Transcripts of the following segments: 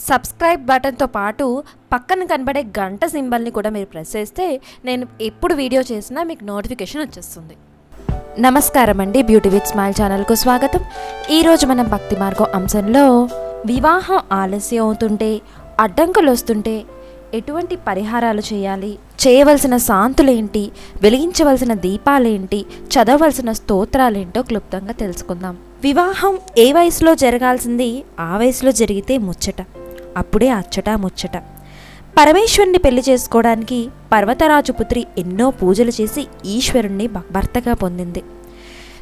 Subscribe బటన్తో పాటు పక్కన కనబడే గంట సింబల్ని కూడా మీరు ప్రెస్ చేస్తే నేను ఎప్పుడు వీడియో చేసినా మీకు నోటిఫికేషన్ వచ్చేస్తుంది. నమస్కారం అండి. బ్యూటీ విత్ స్మైల్ ఛానల్కు స్వాగతం. ఈరోజు మనం భక్తి మార్గం అంశంలో వివాహం ఆలస్యం అవుతుంటే అడ్డంకులు వస్తుంటే ఎటువంటి పరిహారాలు చేయాలి? చేయవలసిన శాంతులేంటి వెలిగించవలసిన దీపాలేంటి చదవలసిన స్తోత్రాలేంటో క్లుప్తంగా తెలుసుకుందాం. వివాహం ఏ వయసులో జరగాల్సింది? ఆ వయసులో జరిగితే ముచ్చట. అప్పుడే అచ్చట ముచ్చట. పరమేశ్వరుని పెళ్ళి చేసుకోవడానికి పర్వతరాజు పుత్రి ఎన్నో పూజలు చేసి ఈశ్వరుణ్ణి భర్తగా పొందింది.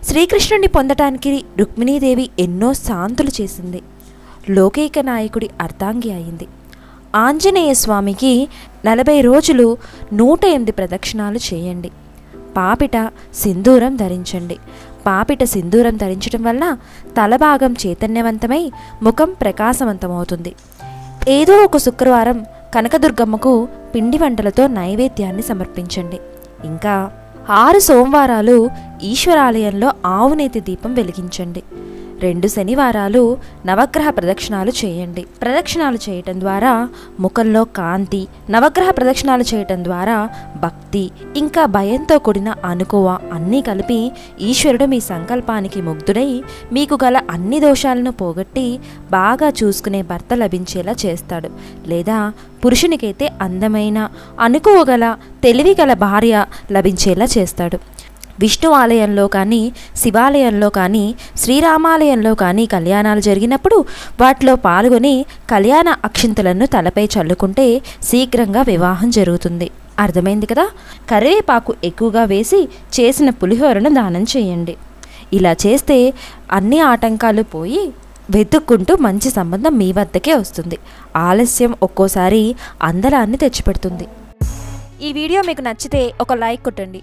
శ్రీకృష్ణుణ్ణి పొందటానికి రుక్మిణీదేవి ఎన్నో శాంతులు చేసింది. లోకైక నాయకుడి అర్ధాంగి అయింది. ఆంజనేయ స్వామికి నలభై రోజులు నూట ఎనిమిది ప్రదక్షిణాలు చేయండి. పాపిట సింధూరం ధరించండి. పాపిట సింధూరం ధరించడం వల్ల తలభాగం చైతన్యవంతమై ముఖం ప్రకాశవంతమవుతుంది. ఏదో ఒక శుక్రవారం కనకదుర్గమ్మకు పిండి వంటలతో నైవేద్యాన్ని సమర్పించండి. ఇంకా ఆరు సోమవారాలు ఈశ్వరాలయంలో ఆవునేతి దీపం వెలిగించండి. రెండు శనివారాలు నవగ్రహ ప్రదక్షిణాలు చేయండి. ప్రదక్షిణాలు చేయటం ద్వారా ముఖంలో కాంతి నవగ్రహ ప్రదక్షిణాలు చేయటం ద్వారా భక్తి ఇంకా భయంతో కూడిన అనుకువ అన్నీ కలిపి ఈశ్వరుడు మీ సంకల్పానికి ముగ్ధుడై మీకు గల అన్ని దోషాలను పోగొట్టి బాగా చూసుకునే భర్త లభించేలా చేస్తాడు. లేదా పురుషునికైతే అందమైన అనుకువగల తెలివిగల భార్య లభించేలా చేస్తాడు. విష్ణు ఆలయంలో కానీ శివాలయంలో కానీ శ్రీరామాలయంలో కానీ కళ్యాణాలు జరిగినప్పుడు వాటిలో పాల్గొని కళ్యాణ అక్షింతలను తలపై చల్లుకుంటే శీఘ్రంగా వివాహం జరుగుతుంది. అర్థమైంది కదా? కరివేపాకు ఎక్కువగా వేసి చేసిన పులిహోరను దానం చేయండి. ఇలా చేస్తే అన్ని ఆటంకాలు పోయి వెతుక్కుంటూ మంచి సంబంధం మీ వద్దకే వస్తుంది. ఆలస్యం ఒక్కోసారి అందలాన్ని తెచ్చిపెడుతుంది. ఈ వీడియో మీకు నచ్చితే ఒక లైక్ కొట్టండి.